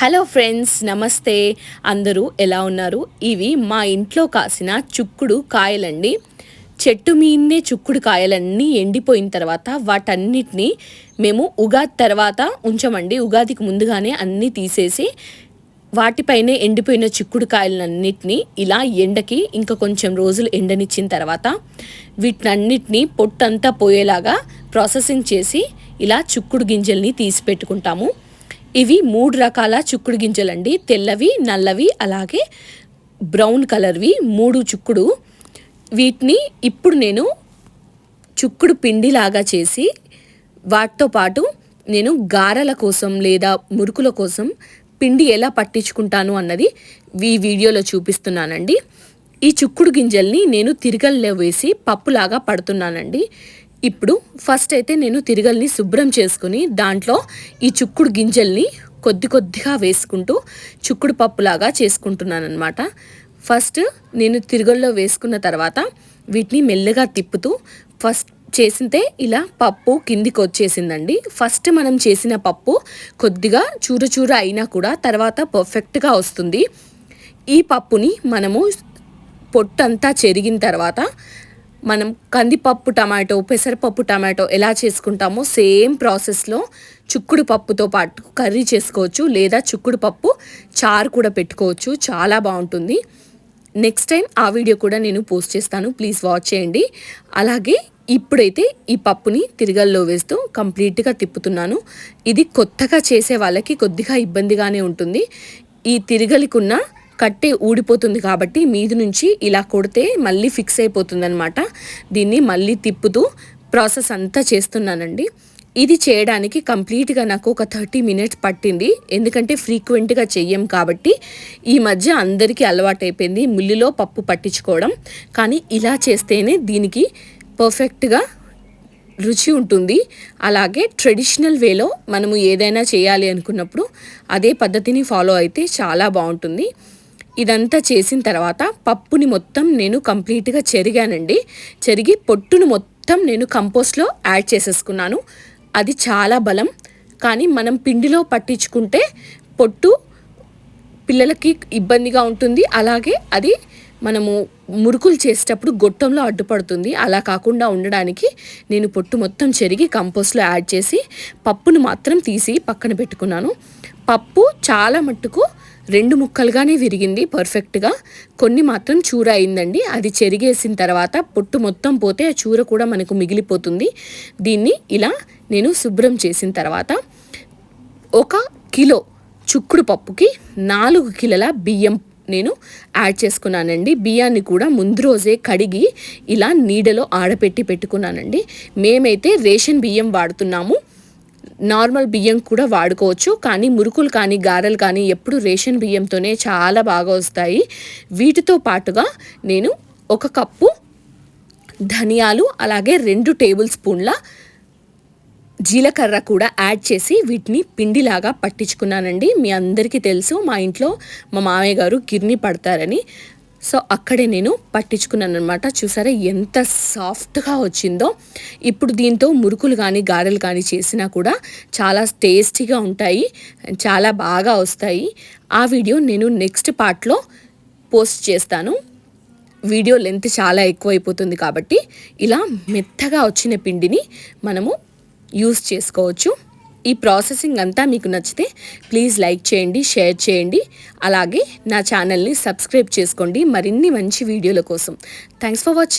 Hello friends నమస్తే. అందరూ ఎలా ఉన్నారు? ఇవి మా ఇంట్లో కాసిన చుక్కుడు కాయలండి. చెట్టు మీదనే చుక్కుడు కాయలన్నీ ఎండిపోయిన తర్వాత వాటన్నిటిని మేము ఉగాది తర్వాత ఉంచమండి. ఉగాదికి ముందుగానే అన్నీ తీసేసి వాటిపైనే ఎండిపోయిన చిక్కుడు కాయలన్నిటినీ ఇలా ఎండకి ఇంకా కొంచెం రోజులు ఎండనిచ్చిన తర్వాత వీటినన్నిటినీ పొట్టంతా పోయేలాగా ప్రాసెసింగ్ చేసి ఇలా చిక్కుడు గింజల్ని తీసి పెట్టుకుంటాము. ఇవి మూడు రకాల చిక్కుడు గింజలండి. తెల్లవి నల్లవి అలాగే బ్రౌన్ కలర్వి మూడు చుక్కుడు. వీటిని ఇప్పుడు నేను చుక్కుడు పిండిలాగా చేసి వాటితో పాటు నేను గారెల కోసం లేదా మురుకుల కోసం పిండి ఎలా పట్టించుకుంటాను అన్నది ఈ వీడియోలో చూపిస్తున్నానండి. ఈ చుక్కుడు గింజల్ని నేను తిరగల్లో వేసి పప్పులాగా పడుతున్నానండి. ఇప్పుడు ఫస్ట్ అయితే నేను తిరగల్ని శుభ్రం చేసుకుని దాంట్లో ఈ చుక్కుడు గింజల్ని కొద్ది కొద్దిగా వేసుకుంటూ చుక్కుడు పప్పులాగా చేసుకుంటున్నాను అనమాట ఫస్ట్ నేను తిరగల్లో వేసుకున్న తర్వాత వీటిని మెల్లగా తిప్పుతూ ఫస్ట్ చేసింతే ఇలా పప్పు కిందికి వచ్చేసిందండి. ఫస్ట్ మనం చేసిన పప్పు కొద్దిగా చూర చూర అయినా కూడా తర్వాత పర్ఫెక్ట్గా వస్తుంది. ఈ పప్పుని మనము పొట్టంతా చెరిగిన తర్వాత మనం కందిపప్పు టమాటో పెసరపప్పు టమాటో ఎలా చేసుకుంటామో సేమ్ ప్రాసెస్లో చుక్కుడు పప్పుతో పాటు కర్రీ చేసుకోవచ్చు లేదా చుక్కుడు పప్పు చారు కూడా పెట్టుకోవచ్చు. చాలా బాగుంటుంది. నెక్స్ట్ టైం ఆ వీడియో కూడా నేను పోస్ట్ చేస్తాను. ప్లీజ్ వాచ్ చేయండి. అలాగే ఇప్పుడైతే ఈ పప్పుని తిరగల్లో వేస్తూ కంప్లీట్గా తిప్పుతున్నాను. ఇది కొత్తగా చేసే వాళ్ళకి కొద్దిగా ఇబ్బందిగానే ఉంటుంది. ఈ తిరగలికున్న కట్టే ఊడిపోతుంది కాబట్టి మీది నుంచి ఇలా కొడితే మళ్ళీ ఫిక్స్ అయిపోతుంది అనమాట దీన్ని మళ్ళీ తిప్పుతూ ప్రాసెస్ అంతా చేస్తున్నానండి. ఇది చేయడానికి కంప్లీట్గా నాకు ఒక థర్టీ మినిట్స్ పట్టింది. ఎందుకంటే ఫ్రీక్వెంట్గా చెయ్యం కాబట్టి ఈ మధ్య అందరికీ అలవాటైపోయింది మిల్లులో పప్పు పట్టించుకోవడం. కానీ ఇలా చేస్తేనే దీనికి పర్ఫెక్ట్గా రుచి ఉంటుంది. అలాగే ట్రెడిషనల్ వేలో మనము ఏదైనా చేయాలి అనుకున్నప్పుడు అదే పద్ధతిని ఫాలో అయితే చాలా బాగుంటుంది. ఇదంతా చేసిన తర్వాత పప్పుని మొత్తం నేను కంప్లీట్గా చెరిగానండి. చెరిగి పొట్టును మొత్తం నేను కంపోస్ట్లో యాడ్ చేసేసుకున్నాను. అది చాలా బలం. కానీ మనం పిండిలో పట్టించుకుంటే పొట్టు పిల్లలకి ఇబ్బందిగా ఉంటుంది. అలాగే అది మనము మురుకులు చేసేటప్పుడు గొట్టంలో అడ్డుపడుతుంది. అలా కాకుండా ఉండడానికి నేను పొట్టు మొత్తం చెరిగి కంపోస్ట్లో యాడ్ చేసి పప్పును మాత్రం తీసి పక్కన పెట్టుకున్నాను. పప్పు చాలా మట్టుకు రెండు ముక్కలుగానే విరిగింది పర్ఫెక్ట్గా కొన్ని మాత్రం చూర అయిందండి. అది చెరిగేసిన తర్వాత పొట్టు మొత్తం పోతే ఆ చూర కూడా మనకు మిగిలిపోతుంది. దీన్ని ఇలా నేను శుభ్రం చేసిన తర్వాత ఒక కిలో చుక్కుడు పప్పుకి నాలుగు కిలోల బియ్యం నేను యాడ్ చేసుకున్నానండి. బియ్యాన్ని కూడా ముందు రోజే కడిగి ఇలా నీడలో ఆడపెట్టి పెట్టుకున్నానండి. మేమైతే రేషన్ బియ్యం వాడుతున్నాము. నార్మల్ బియ్యం కూడా వాడుకోవచ్చు. కానీ మురుకులు కానీ గారెలు కానీ ఎప్పుడు రేషన్ బియ్యంతోనే చాలా బాగా వస్తాయి. వీటితో పాటుగా నేను ఒక కప్పు ధనియాలు అలాగే రెండు టేబుల్ స్పూన్ల జీలకర్ర కూడా యాడ్ చేసి వీటిని పిండిలాగా పట్టించుకున్నానండి. మీ అందరికీ తెలుసు మా ఇంట్లో మా మామయ్య గారు గిర్ని పడతారని. సో అక్కడే నేను పట్టించుకున్నాను అనమాట చూసారా ఎంత సాఫ్ట్గా వచ్చిందో. ఇప్పుడు దీంతో మురుకులు కానీ గారెలు కానీ చేసినా కూడా చాలా టేస్టీగా ఉంటాయి. చాలా బాగా వస్తాయి. ఆ వీడియో నేను నెక్స్ట్ పార్ట్లో పోస్ట్ చేస్తాను. వీడియో లెంత్ చాలా ఎక్కువైపోతుంది కాబట్టి ఇలా మెత్తగా వచ్చిన పిండిని మనము యూస్ చేసుకోవచ్చు. ఈ ప్రాసెసింగ్ అంతా మీకు నచ్చితే ప్లీజ్ లైక్ చేయండి షేర్ చేయండి. అలాగే నా ఛానల్ని సబ్స్క్రైబ్ చేసుకోండి. మరిన్ని మంచి వీడియోల కోసం. Thanks for watching